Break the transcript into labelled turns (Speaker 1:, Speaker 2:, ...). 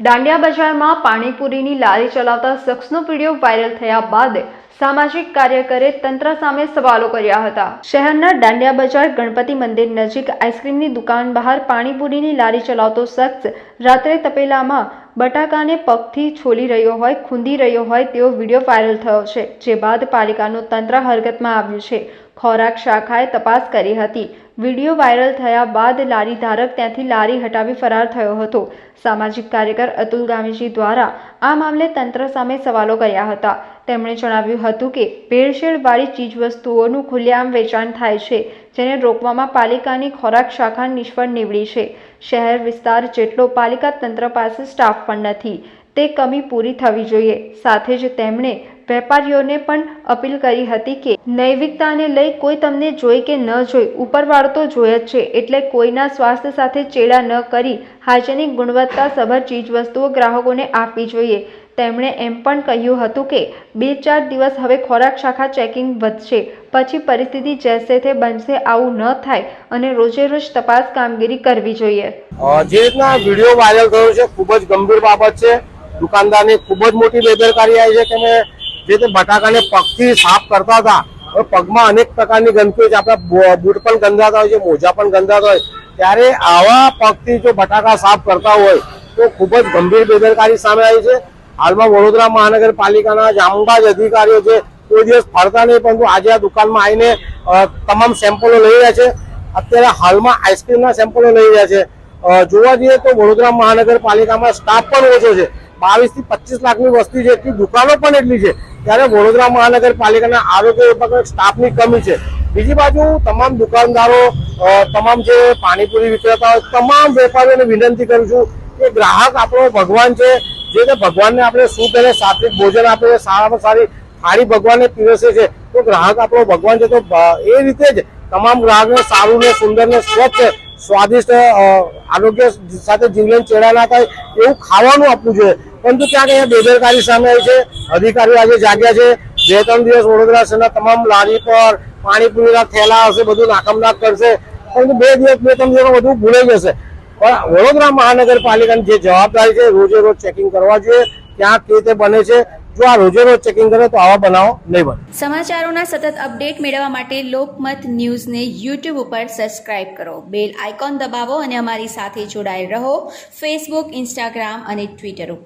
Speaker 1: દાંડિયા બજારમાં પાણીપુરીની લારી ચલાવતા શખ્સનો વીડિયો વાયરલ થયા બાદ સામાજિક કાર્યકરે તંત્ર સામે સવાલો કર્યા હતા. શહેરના દાંડિયા બજાર ગણપતિ મંદિર નજીક આઈસ્ક્રીમની દુકાન બહાર પાણીપુરીની લારી ચલાવતો શખ્સ રાત્રે તપેલામાં બટાકાને પગથી છોલી રહ્યો હોય, ખૂંદી રહ્યો હોય તેવો વીડિયો વાયરલ થયો છે, જે બાદ પાલિકાનું તંત્ર હરકતમાં આવ્યું છે. ખોરાક શાખાએ તપાસ કરી હતી. વીડિયો વાયરલ થયા બાદ લારી ધારક ત્યાંથી લારી હટાવી ફરાર થયો હતો. સામાજિક કાર્યકર અતુલ ગામીજી દ્વારા આ મામલે તંત્ર સામે સવાલો કર્યા હતા. તેમણે જણાવ્યું હતું કે, ભેળસેળવાળી ચીજવસ્તુઓનું ખુલ્લેઆમ વેચાણ થાય છે, જેને રોકવામાં પાલિકાની ખોરાક શાખા નિષ્ફળ નીવડી છે. શહેર વિસ્તાર જેટલો પાલિકા તંત્ર પાસે સ્ટાફ પણ નથી, તે કમી પૂરી થવી જોઈએ. સાથે જ તેમણે વેપારીઓને પણ અપીલ કરી હતી કે નૈવિકતાને લઈ કોઈ તમને જોઈ કે ન જોઈ, ઉપરવાળો તો જોયે જ છે, એટલે કોઈના સ્વાસ્થ્ય સાથે ચેડા ન કરી હાજરની ગુણવત્તાસભર ચીજવસ્તુઓ ગ્રાહકોને આપવી જોઈએ. તેમણે એમ પણ કહ્યું હતું કે બે ચાર દિવસ હવે ખોરાક શાખા ચેકિંગ વધશે, પછી પરિસ્થિતિ જેસે તે બનશે આવું ન થાય અને રોજે રોજ તપાસ કામગીરી કરવી જોઈએ.
Speaker 2: જે રીતના વીડિયો વાયરલ થયો છે, ખૂબ જ ગંભીર બાબત છે. દુકાનદારની ખૂબ જ મોટી બેદરકારી આવી છે કે મેં જે તે બટાકાને પગથી સાફ કરતા હતા. પગમાં અનેક પ્રકારની ગંદકી હોય છે. આપણા બૂટ પણ ગંદાતા હોય છે, મોજા પણ ગંદાતા હોય. ત્યારે આવા પગથી જો બટાકા સાફ કરતા હોય, તો ખૂબ જ ગંભીર બેદરકારી સામે આવી છે. હાલમાં વડોદરા મહાનગરપાલિકાના જામબાજ અધિકારીઓ છે, કોઈ દિવસ ફરતા નહીં, પરંતુ આજે આ દુકાનમાં આવીને તમામ સેમ્પલો લઈ રહ્યા છે. અત્યારે હાલમાં આઈસ્ક્રીમના સેમ્પલો લઈ રહ્યા છે. જોવા જઈએ તો વડોદરા મહાનગરપાલિકામાં સ્ટાફ પણ ઓછો છે. બાવીસથી પચીસ લાખની વસ્તી છે, એટલી દુકાનો પણ એટલી છે. ત્યારે વડોદરા મહાનગરપાલિકાના આરોગ્ય વિભાગના સ્ટાફની કમી છે. બીજી બાજુ તમામ દુકાનદારો તમામ જે પાણીપુરી વિક્રેતાઓ, તમામ વેપારીઓને વિનંતી કરું છું કે ગ્રાહક આપણો ભગવાન છે. જે રીતે ભગવાનને આપણે શુદ્ધ અને સાત્વિક ભોજન આપે છે, સારામાં સારી થાળી ભગવાનને પીરસે છે, તો ગ્રાહક આપણો ભગવાન છે. તો એ રીતે જ તમામ ગ્રાહકને સારું ને સુંદર ને સ્વચ્છ, સ્વાદિષ્ટ આરોગ્ય સાથે જીવન ચેડા ના થાય એવું ખાવાનું આપવું જોઈએ. પરંતુ ક્યાંક અહીંયા બેદરકારી સામે આવી છે? અધિકારીઓ આજે જાગ્યા છે. બે ત્રણ દિવસ વડોદરા શહેરના તમામ લારી પર પાણીપુરીના થેલા હશે, બધું નાકમનાક કરશે. પરંતુ બે દિવસ, બે ત્રણ દિવસમાં બધું ભૂલાઈ જશે. પણ વડોદરા મહાનગરપાલિકાની જે જવાબદારી છે, રોજે રોજ ચેકિંગ કરવા જોઈએ. ક્યાં કે રીતે બને છે? જો આ રોજે રોજ ચેકિંગ કરે તો આવા બનાવો નહીં બને.
Speaker 3: સમાચારોના સતત અપડેટ મેળવવા માટે લોકમત ન્યૂઝને યુટ્યુબ ઉપર સબસ્ક્રાઇબ કરો. બેલ આઇકોન દબાવો અને અમારી સાથે જોડાયેલ રહો. ફેસબુક ઇન્સ્ટાગ્રામ અને ટ્વિટર ઉપર.